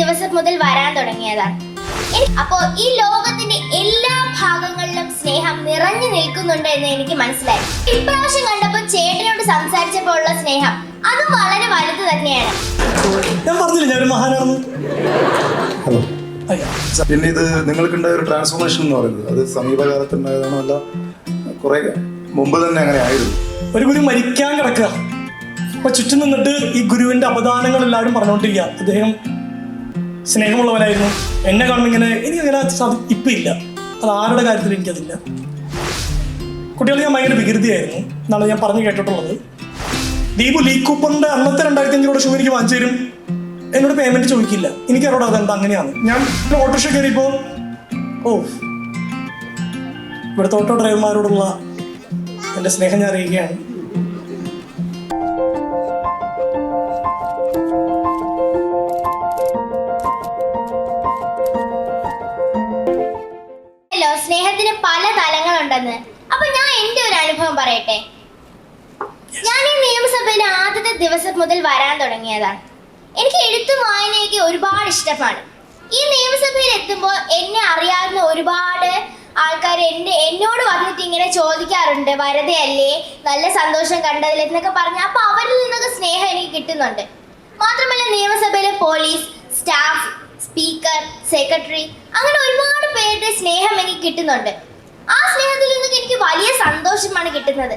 ദിവസം മുതൽ വരാൻ തുടങ്ങിയതാണ്. അപ്പോ ഈ ലോകത്തിന്റെ എല്ലാ ഭാഗങ്ങളിലും സ്നേഹം നിറഞ്ഞു നിൽക്കുന്നുണ്ട് എന്ന് എനിക്ക് മനസ്സിലായി. ഇപ്രാവശ്യം കണ്ടപ്പോൾ ചേട്ടനോട് സംസാരിച്ചപ്പോൾ ഉള്ള സ്നേഹം അത് വളരെ വലുത് തന്നെയാണ്. ഞാൻ പറഞ്ഞില്ല ഞാൻ ഒരു മഹാനാണെന്ന്? ഹലോ. അയ്യോ പിന്നെ ഇത് നിങ്ങൾക്കുണ്ടായ ഒരു ട്രാൻസ്ഫോർമേഷൻ എന്ന് പറയുന്നത്. അത് സമീപകാലത്ത് ഉണ്ടായതാണോ അല്ല കുറെ മുമ്പ് തന്നെ അങ്ങനെ ആയിരുന്നു? ഒരു ഗുരു മരിക്കാൻ കിടക്കുക. അപ്പൊ ചുറ്റും നിന്നിട്ട് ഈ ഗുരുവിന്റെ അപദാനങ്ങൾ എല്ലാവരും പറഞ്ഞുകൊണ്ടിരിക്കുക. അദ്ദേഹം സ്നേഹമുള്ളവനായിരുന്നു എന്നെ കാണുമ്പോൾ ഇങ്ങനെ എനിക്ക് അങ്ങനെ സാധി ഇപ്പം ഇല്ല. അത് ആരുടെ കാര്യത്തിൽ എനിക്കതില്ല. കുട്ടികൾ ഞാൻ ഭയങ്കര വികൃതിയായിരുന്നു. എന്നാണ് ഞാൻ പറഞ്ഞു കേട്ടിട്ടുള്ളത്. ദീപു ലീ കൂപ്പറിന്റെ അന്നത്തെ രണ്ടായിരത്തി അഞ്ചിലൂടെ ഷൂ എനിക്ക് വാങ്ങിച്ചു തരും? എന്നോട് പേയ്മെന്റ് ചോദിക്കില്ല. എനിക്കറിയോട് അതെന്താ അങ്ങനെയാണ്. ഞാൻ ഓട്ടോറിക്ഷ കയറിയപ്പോൾ ഓ ഇവിടുത്തെ ഓട്ടോ ഡ്രൈവർമാരോടുള്ള എന്റെ സ്നേഹം ഞാൻ അറിയുകയാണ്. മുതൽ വരാൻ തുടങ്ങിയതാണ്. എനിക്ക് എഴുത്തും വായനയൊക്കെ ഒരുപാട് ഇഷ്ടമാണ്. ഈ നിയമസഭയിൽ എത്തുമ്പോൾ എന്നെ അറിയാവുന്ന ഒരുപാട് ആൾക്കാർ എന്റെ എന്നോട് വന്നിട്ട് ഇങ്ങനെ ചോദിക്കാറുണ്ട് വരതയല്ലേ നല്ല സന്തോഷം കണ്ടതിൽ എന്നൊക്കെ പറഞ്ഞ്. അപ്പൊ അവരിൽ നിന്നൊക്കെ സ്നേഹം എനിക്ക് കിട്ടുന്നുണ്ട്. മാത്രമല്ല നിയമസഭയിലെ പോലീസ് സ്റ്റാഫ് സ്പീക്കർ സെക്രട്ടറി അങ്ങനെ ഒരുപാട് പേരുടെ സ്നേഹം എനിക്ക് കിട്ടുന്നുണ്ട്. ആ സ്നേഹത്തിൽ നിന്നൊക്കെ എനിക്ക് വലിയ സന്തോഷമാണ് കിട്ടുന്നത്.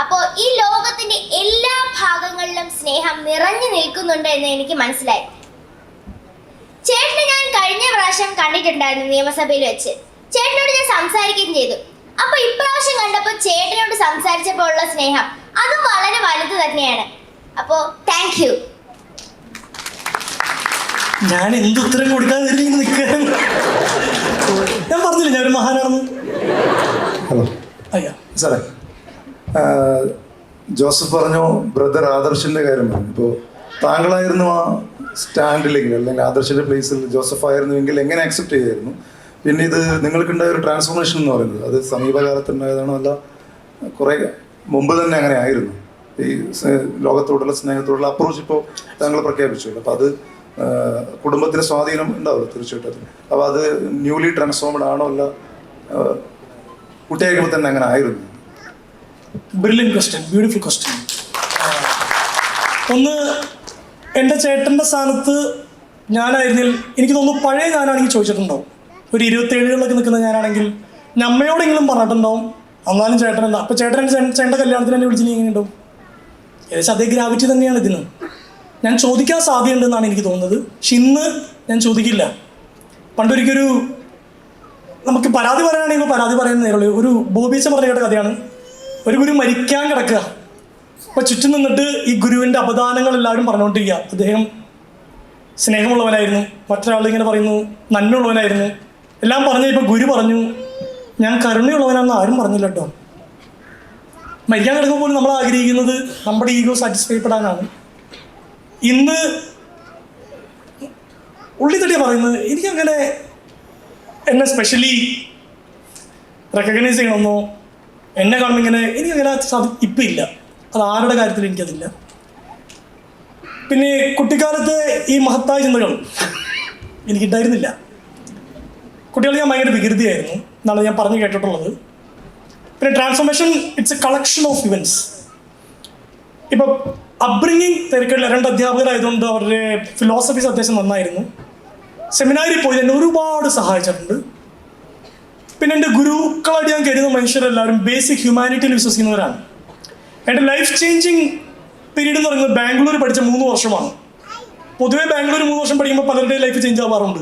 അപ്പോൾ ഈ ലോകത്തിന്റെ എല്ലാ ഭാഗങ്ങളിലും സ്നേഹം നിറഞ്ഞു നിൽക്കുന്നുണ്ട് എന്ന് എനിക്ക് മനസ്സിലായി. ചേട്ടനെ ഞാൻ കഴിഞ്ഞ പ്രാവശ്യം കണ്ടിട്ടുണ്ടായിരുന്നു നിയമസഭയിൽ വെച്ച്. ചേട്ടനോട് ഞാൻ സംസാരിക്കുകയും ചെയ്തു. അപ്പൊ ഇപ്രാവശ്യം കണ്ടപ്പോൾ ചേട്ടനോട് സംസാരിച്ചപ്പോൾ ഉള്ള സ്നേഹം അതും വളരെ വലുത് തന്നെയാണ്. അപ്പോ താങ്ക് യു ഞാൻ എന്ത് ഉത്തരം കൊടുക്കാതെ ഞാൻ പറഞ്ഞില്ല ഞാൻ ഒരു മഹാനാണെന്ന്? ഹലോ. അയ്യാ. സാറേ ജോസഫ് പറഞ്ഞു ബ്രദർ ആദർശിന്റെ കാര്യം പറഞ്ഞു. ഇപ്പോൾ താങ്കളായിരുന്നു ആ സ്റ്റാൻഡിലെങ്കിൽ അല്ലെങ്കിൽ ആദർശിന്റെ പ്ലേസിൽ ജോസഫ് ആയിരുന്നുവെങ്കിൽ എങ്ങനെ ആക്സെപ്റ്റ് ചെയ്യായിരുന്നു? പിന്നെ ഇത് നിങ്ങൾക്കുണ്ടായ ഒരു ട്രാൻസ്ഫോർമേഷൻ എന്ന് പറയുന്നത് അത് സമീപകാലത്ത് ഉണ്ടായതാണോ അല്ല കുറെ മുമ്പ് തന്നെ അങ്ങനെ ആയിരുന്നു. ഈ ലോകത്തോടുള്ള സ്നേഹത്തോടുള്ള അപ്രോച്ച് ഇപ്പോൾ താങ്കൾ പ്രഖ്യാപിച്ചു അപ്പോൾ അത് കുടുംബത്തിന് സ്വാധീനം ഉണ്ടാവില്ല തീർച്ചയായിട്ടും. അപ്പം അപ്പോൾ അത് ന്യൂലി ട്രാൻസ്ഫോംഡ് ആണോ അല്ല കുട്ടിയായിരിക്കുമ്പോൾ തന്നെ അങ്ങനെ ആയിരുന്നു. ബ്രില്യൻ ക്വസ്റ്റ്യൻ ബ്യൂട്ടിഫുൾ ക്വസ്റ്റ്യൻ ഒന്ന് എന്റെ ചേട്ടന്റെ സ്ഥാനത്ത് ഞാനായിരുന്നിൽ എനിക്ക് തോന്നുന്നു പഴയ ഞാനാണെങ്കിൽ ചോദിച്ചിട്ടുണ്ടാവും. ഒരു ഇരുപത്തേഴുകളിലൊക്കെ നിൽക്കുന്ന ഞാനാണെങ്കിൽ ഞമ്മയോടെങ്കിലും പറഞ്ഞിട്ടുണ്ടാവും. എന്നാലും ചേട്ടൻ എന്താ? അപ്പം ചേട്ടൻ ചേട്ടന്റെ കല്യാണത്തിന് എന്നെ വിളിച്ചിട്ട് എങ്ങനെ ഉണ്ടാവും? ഏകദേശം അതേ ഗ്രാവിറ്റി തന്നെയാണ് ഇതിന്. ഞാൻ ചോദിക്കാൻ സാധ്യതയുണ്ടെന്നാണ് എനിക്ക് തോന്നുന്നത്. പക്ഷെ ഇന്ന് ഞാൻ ചോദിക്കില്ല. പണ്ടൊരിക്കൊരു നമുക്ക് പരാതി പറയാനാണെങ്കിൽ പരാതി പറയുന്ന നേരുള്ളൂ ഒരു ബോബീച്ച പറഞ്ഞ കേട്ട കഥയാണ്. ഒരു ഗുരു മരിക്കാൻ കിടക്കുക. അപ്പൊ ചുറ്റും നിന്നിട്ട് ഈ ഗുരുവിന്റെ അപദാനങ്ങൾ എല്ലാവരും പറഞ്ഞുകൊണ്ടിരിക്കുക. അദ്ദേഹം സ്നേഹമുള്ളവനായിരുന്നു. മറ്റൊരാൾ ഇങ്ങനെ പറയുന്നു നന്മയുള്ളവനായിരുന്നു. എല്ലാം പറഞ്ഞു ഇപ്പൊ ഗുരു പറഞ്ഞു ഞാൻ കരുണയുള്ളവനാണെന്ന് ആരും പറഞ്ഞില്ല കേട്ടോ മരിക്കാൻ കിടക്കുമ്പോൾ നമ്മൾ ആഗ്രഹിക്കുന്നത് നമ്മുടെ ഈഗോ സാറ്റിസ്ഫൈ പെടാനാണ്. ഇന്ന് ഉള്ളി തടിയ പറയുന്നത് എനിക്കങ്ങനെ എന്നെ സ്പെഷ്യലി റെക്കഗ്നൈസ് ചെയ്യണമെന്നോ എന്നെ കാണുമ്പോൾ ഇങ്ങനെ എനിക്കങ്ങനെ സാധി ഇപ്പം ഇല്ല. അത് ആരുടെ കാര്യത്തിൽ എനിക്കതില്ല. പിന്നെ കുട്ടിക്കാലത്ത് ഈ മഹത്തായ ചിന്തകൾ എനിക്കുണ്ടായിരുന്നില്ല കുട്ടികൾ ഞാൻ ഭയങ്കര വികൃതിയായിരുന്നു. എന്നാണ് ഞാൻ പറഞ്ഞു കേട്ടിട്ടുള്ളത്. പിന്നെ transformation it's a collection of events ഇപ്പം അപ്ബ്രിങ്ങിങ് തിരക്കുള്ള രണ്ട് അധ്യാപകരായതുകൊണ്ട് അവരുടെ ഫിലോസഫീസ് അത്യാവശ്യം നന്നായിരുന്നു. സെമിനാരിൽ പോയി എന്നെ ഒരുപാട് സഹായിച്ചിട്ടുണ്ട്. പിന്നെ എന്റെ ഗുരുക്കളായിട്ട് ഞാൻ കരുതുന്ന മനുഷ്യരെല്ലാവരും ബേസിക് ഹ്യൂമാനിറ്റിയിൽ വിശ്വസിക്കുന്നവരാണ്. എന്റെ ലൈഫ് ചേഞ്ചിങ് പീരീഡ് എന്ന് പറയുന്നത് ബാംഗ്ലൂർ പഠിച്ച മൂന്ന് വർഷമാണ്. പൊതുവേ ബാംഗ്ലൂർ മൂന്ന് വർഷം പഠിക്കുമ്പോൾ പലരുടെയും ലൈഫ് ചേഞ്ച് ആവാറുണ്ട്.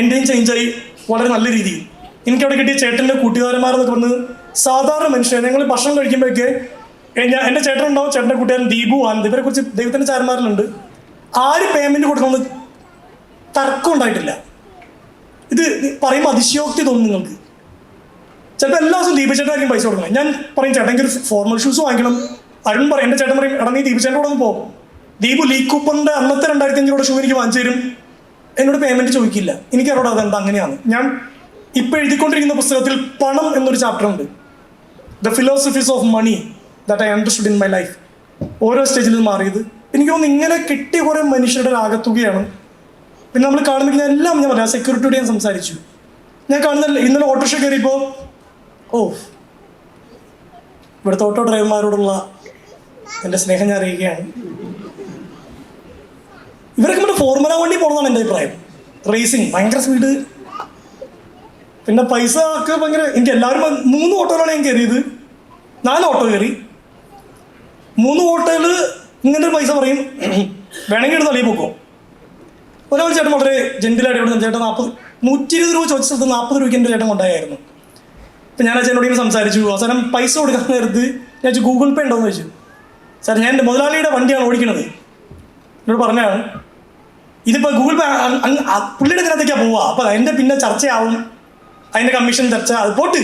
എന്റെയും ചേഞ്ചായി വളരെ നല്ല രീതിയിൽ. എനിക്ക് അവിടെ കിട്ടിയ ചേട്ടന്റെ കൂട്ടുകാരന്മാരെന്നൊക്കെ പറഞ്ഞ് സാധാരണ മനുഷ്യർ ഞങ്ങൾ ഭക്ഷണം കഴിക്കുമ്പോഴൊക്കെ ഞാൻ എന്റെ ചേട്ടൻ ഉണ്ടാവും ചേട്ടന്റെ കൂട്ടുകാരൻ ദീപു ആനന്ദ് ഇവരെ കുറിച്ച് ദൈവത്തിന്റെ ചാരന്മാരിലുണ്ട്. ആര് പേയ്മെന്റ് കൊടുക്കണമെന്ന് തർക്കം ഉണ്ടായിട്ടില്ല. ഇത് പറയുമ്പോൾ അതിശയോക്തി തോന്നും നിങ്ങൾക്ക്. ചിലപ്പോൾ എല്ലാ ദിവസവും ദീപചേട്ടനായിരിക്കും പൈസ കൊടുക്കണം ഞാൻ പറയും ചേട്ടൻ ഒരു ഫോർമൽ ഷൂസ് വാങ്ങിക്കണം. അരുൺ പറയും എന്റെ ചേട്ടൻ പറയും എടാ നീ ദീപചേട്ടന്റെ കൂടെ ഒന്ന് പോകും ദീപു ലീ അന്നത്തെ രണ്ടായിരത്തി അഞ്ചിലൂടെ ഷൂ എനിക്ക് വാങ്ങിച്ചു തരും. എന്നോട് പേയ്മെന്റ് ചോദിക്കില്ല. എനിക്ക് അറിയാം അത് അതെന്താ അങ്ങനെയാണ് ഞാൻ ഇപ്പോൾ എഴുതിക്കൊണ്ടിരിക്കുന്ന പുസ്തകത്തിൽ പണം എന്നൊരു ചാപ്റ്റർ ഉണ്ട്. The philosophies of money that I understood in my life ഓരോ സ്റ്റേജിലും മാറിയത്. എനിക്ക് തോന്നുന്നു ഇങ്ങനെ കിട്ടിയ കുറേ മനുഷ്യരുടെ ആകത്തുകയാണ് പിന്നെ നമ്മൾ ഞാൻ എല്ലാം ഞാൻ പറയാം. സെക്യൂരിറ്റിയോട് ഞാൻ സംസാരിച്ചു. ഞാൻ കാണുന്ന ഇന്നലെ ഓട്ടോറിക്ഷ കയറിയപ്പോൾ ഓ ഇവിടുത്തെ ഓട്ടോ ഡ്രൈവർമാരോടുള്ള എന്റെ സ്നേഹം ഞാൻ അറിയുകയാണ് ഇവരൊക്കെ നമ്മുടെ ഫോർമുല വണ്ടി പോകണമെന്നാണ് എന്റെ അഭിപ്രായം. റേസിംഗ് ഭയങ്കര സ്പീഡ് പിന്നെ പൈസ ഒക്കെ ഭയങ്കര എനിക്ക് എല്ലാവരും മൂന്ന് ഓട്ടോകളാണ് ഞാൻ കയറിയത്. നാല് ഓട്ടോ കയറി. മൂന്ന് ഓട്ടോയിൽ ഇങ്ങനെ ഒരു പൈസ പറയും വേണമെങ്കിൽ എടുത്ത് അളിയിൽ പോക്കോ ഒരാൾ ചേട്ടൻ വളരെ ജെന്റിലായിട്ട് ഇവിടെ ചേട്ടൻ നാൽപ്പത് നൂറ്റി ഇരുപത് രൂപ ചോദിച്ച സ്ഥലത്ത് നാൽപ്പത് രൂപയ്ക്ക് എന്റെ ചേട്ടൻ കൊണ്ടായിരുന്നു അപ്പം ഞാൻ ആ ചേട്ടനോട് ഇങ്ങനെ സംസാരിച്ചു. അവസാനം പൈസ കൊടുക്കാൻ നേരത്ത് ഞാൻ ഗൂഗിൾ പേ ഉണ്ടോയെന്ന് ചോദിച്ചു. സാർ ഞാൻ എന്റെ മുതലാളിയുടെ വണ്ടിയാണ് ഓടിക്കണത്. എന്നോട് പറഞ്ഞാണ് ഇതിപ്പോൾ ഗൂഗിൾ പേ പുള്ളിയുടെ ഇതിനകത്തേക്കാണ് പോവുക അപ്പോൾ അതിന്റെ പിന്നെ ചർച്ചയാവും. അതിന്റെ കമ്മീഷൻ ചർച്ച അത് പോട്ട്.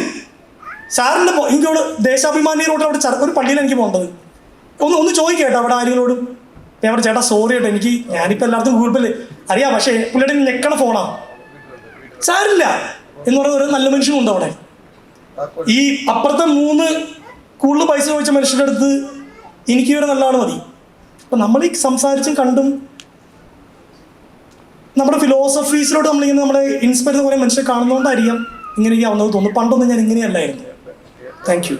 സാറിന്റെ എനിക്കോട് ദേശാഭിമാനി റോഡിൽ അവിടെ ഒരു പള്ളിയിലാണ് എനിക്ക് പോകേണ്ടത്. ഒന്ന് ഒന്ന് ചോദിക്കേട്ടോ അവിടെ ആരെങ്കിലോടും ഞാൻ പറഞ്ഞു ചേട്ടാ സോറി കേട്ടോ എനിക്ക് ഞാനിപ്പോൾ എല്ലായിടത്തും ഗൂഗിൾ പേ അറിയാം പക്ഷേ പുള്ളിയുടെ ഞെക്കണ ഫോണാണ് സാരില്ല എന്ന് പറയുന്ന ഒരു നല്ല മനുഷ്യനുണ്ട് അവിടെ. ഈ അപ്പുറത്തെ മൂന്ന് കൂടുതൽ പൈസ ചോദിച്ച മനുഷ്യരുടെ അടുത്ത് എനിക്ക് ഒരു നല്ല ആൾ മതി. അപ്പം നമ്മൾ ഈ സംസാരിച്ചും കണ്ടും നമ്മുടെ ഫിലോസഫീസിലോട്ട് നമ്മളിങ്ങനെ നമ്മളെ ഇൻസ്പയർ ചെയ്ത കുറേ മനുഷ്യരെ കാണുന്നതുകൊണ്ടായിരിക്കാം ഇങ്ങനെ ആവുന്നത് തോന്നുന്നു പണ്ടൊന്നും ഞാൻ ഇങ്ങനെയല്ലായിരുന്നു. Thank you